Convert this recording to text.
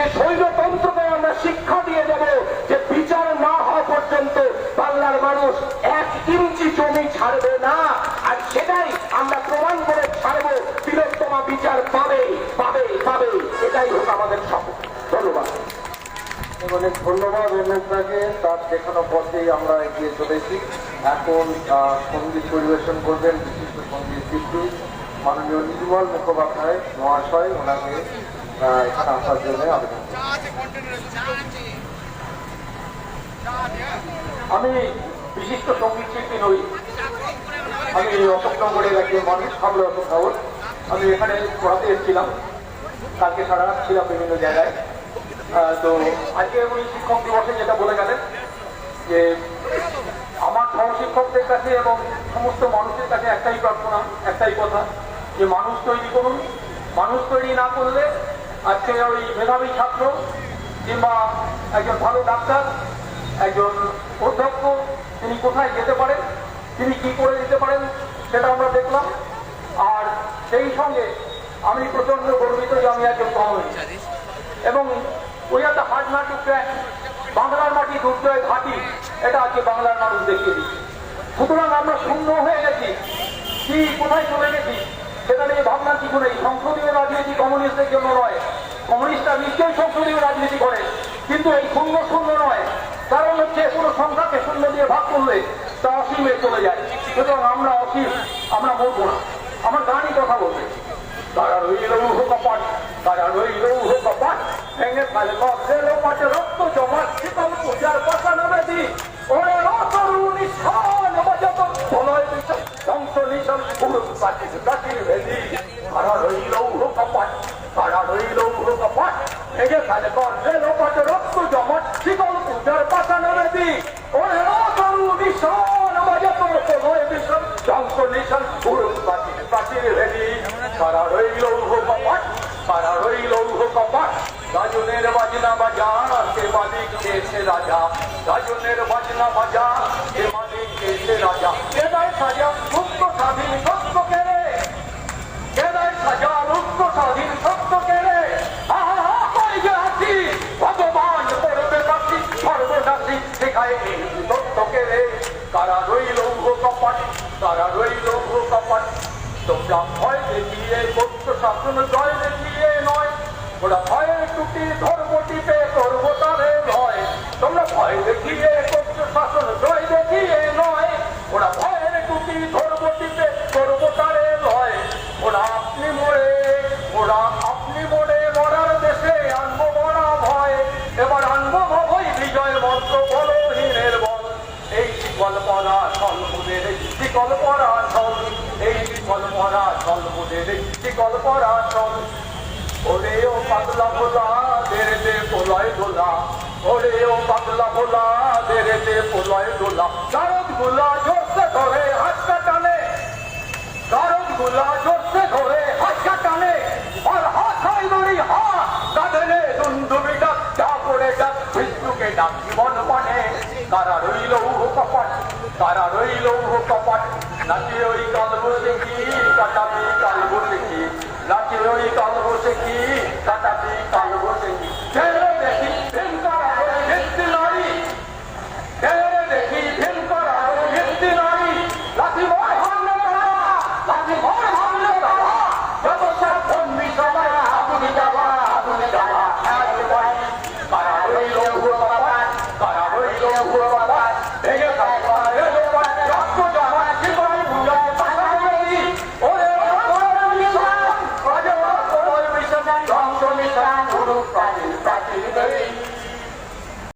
যে স্বৈরতন্ত্রকে আমরা শিক্ষা দিয়ে যাব যে বিচার না হওয়া পর্যন্ত বাংলার মানুষ এক ইঞ্চি জমি ছাড়বে না। আর সেটাই আমরা প্রমাণ করে ছাড়বো, তিলোত্তমা বিচার পাবে পাবে পাবে। এটাই হোক আমাদের শপথ ধন্যবাদ। অনেক ধন্যবাদ অনুপদাকে তার দেখানো পথেই আমরা এগিয়ে চলেছি। এখন সংগীত পরিবেশন করবেন বিশিষ্ট সংগীত শিল্পী মাননীয় নির্মল মুখোপাধ্যায়, মহাশয়, ওনাকে এখানে আসার জন্য আমি বিশিষ্ট সংগীত শিল্পী নই। আমি অশোকনগরের একজন মানুষ খাবলে অশোক খাবর আমি এখানে পড়াতে এসেছিলাম। কালকে সারা ছিলাম বিভিন্ন জায়গায়। তো আজকে উনি শিক্ষক দিবসে যেটা বলে গেলেন যে, আমার সহশিক্ষকদের কাছে এবং সমস্ত মানুষের কাছে একটাই প্রার্থনা, একটাই কথা যে মানুষ তৈরি করুন, মানুষ তৈরি না করলে আজকে ওই মেধাবী ছাত্র কিংবা একজন ভালো ডাক্তার, একজন অধ্যক্ষ, তিনি কোথায় যেতে পারেন, তিনি কি করে দিতে পারেন, সেটা আমরা দেখলাম। আর সেই সঙ্গে আমি প্রচণ্ড গর্বিত যে আমি একজন কমিউনিস্ট এবং ওই একটা হার্ড নাটক বাংলার মাটি দুর্জয় ঘাটি, এটা আজকে বাংলার মানুষ দেখিয়ে দিচ্ছে। সুতরাং আমরা শূন্য হয়ে গেছি। কি, কোথায় চলে গেছি? সেটা নিয়ে ভাবনার কিছু নেই সংসদীয় রাজনীতি কমিউনিস্টদের জন্য নয়। কমিউনিস্টরা নিশ্চয়ই সংসদীয় রাজনীতি করে, কিন্তু এই শূন্য শূন্য নয়। কারণ হচ্ছে কোনো সংখ্যাকে শূন্য দিয়ে ভাগ করলে তা অসীমে চলে যায়। সুতরাং আমরা অসীম, আমরা মরবো না। আমার গানই কথা বলবে তারা রইল কপাট, তারা রইল কপাট, ভেঙে ফেলে রক্ত জমা শীতল পূজার কথা নামে দি কাটির ভেদি তারা রইল কপাট তারা রইল কপাট ভেঙে ফেলে কক্ষের পাটে রক্ত জমা শীতল পূজার কথা নামে দি ওরে তারা বাজনা বাজা, কে রাজনের বাজনা বাজা, কে মালিক কেছে রাজা? কেদায় সাজা ভয় দেখিয়ে সত্য শাসন, জয় দেখিয়ে নয়। ওরা ভয়ের টুটি ধর্ম টিপে নয় তোমরা ভয় দেখিয়ে সত্য শাসন, জয় দেখিয়ে নয়। ওরা ভয়ের টুটি ধর্ম টিপে করব তারে নয় ওরা আপনি মরে ওরা আপনি মরে মরার দেশে আনব মরা ভয় এবার আনব ভয় বিজয় মন্ত্র বলহীনের বল এই শিকল পরা সলমুদের শিকল পরা সল এই শিকল পরা সলমুদের শিকল পরা সল ওরে ও পাতলা ভোলা, দেরেতে পোলয় দোলা ওরে ও পাতলা ভোলা, দেরেতে পোলয় দোলা চারদগুলা জোরসে ধরে হাতটা টানে। গুলা জোরসে ধরে টানে। আর হয় দড়ি হাত কাঁধে দুন্দুবি ডাক যা পড়ে ডাক বিষ্ণুকে ডাক জীবন মানে তারা রইল কপাট, তারা রইল কপাট। নাচে ওই কাল বসে কি